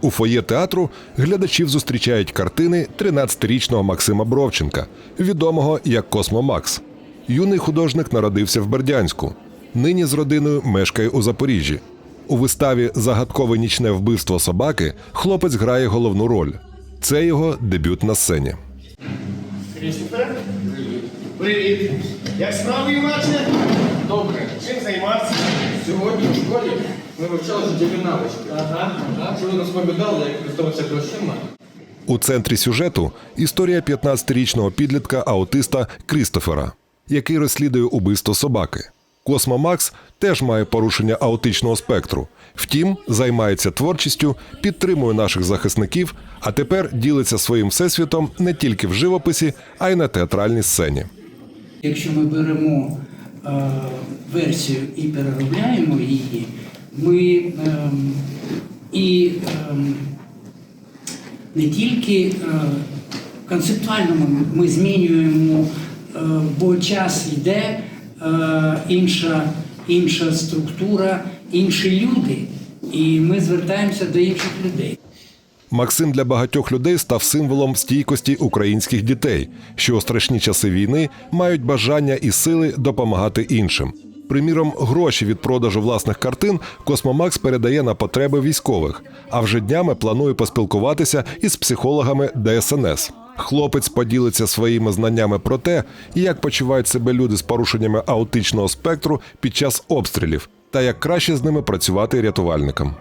У фоє театру глядачів зустрічають картини 13-річного Максима Бровченка, відомого як Космо Макс. Юний художник народився в Бердянську. Нині з родиною мешкає у Запоріжжі. У виставі Загадкове нічне вбивство собаки хлопець грає головну роль. Це його дебют на сцені. Привіт. Як справи, юначе? Добре. Чим займався? Сьогодні у школі ми вивчали життєві навички. Ага. Що ви розповідали, як користуватися грошима? У центрі сюжету історія 15-річного підлітка аутиста Крістофера, який розслідує убивство собаки. Космо Макс теж має порушення аутичного спектру. Втім, займається творчістю, підтримує наших захисників, а тепер ділиться своїм всесвітом не тільки в живописі, а й на театральній сцені. Якщо ми беремо версію і переробляємо її, ми ем, і ем, не тільки е, концептуально ми, змінюємо, е, бо час йде, е, інша, інша структура, інші люди, і ми звертаємося до інших людей. Максим для багатьох людей став символом стійкості українських дітей, що у страшні часи війни мають бажання і сили допомагати іншим. Приміром, гроші від продажу власних картин Космомакс передає на потреби військових, а вже днями планує поспілкуватися із психологами ДСНС. Хлопець поділиться своїми знаннями про те, як почувають себе люди з порушеннями аутичного спектру під час обстрілів, та як краще з ними працювати рятувальникам.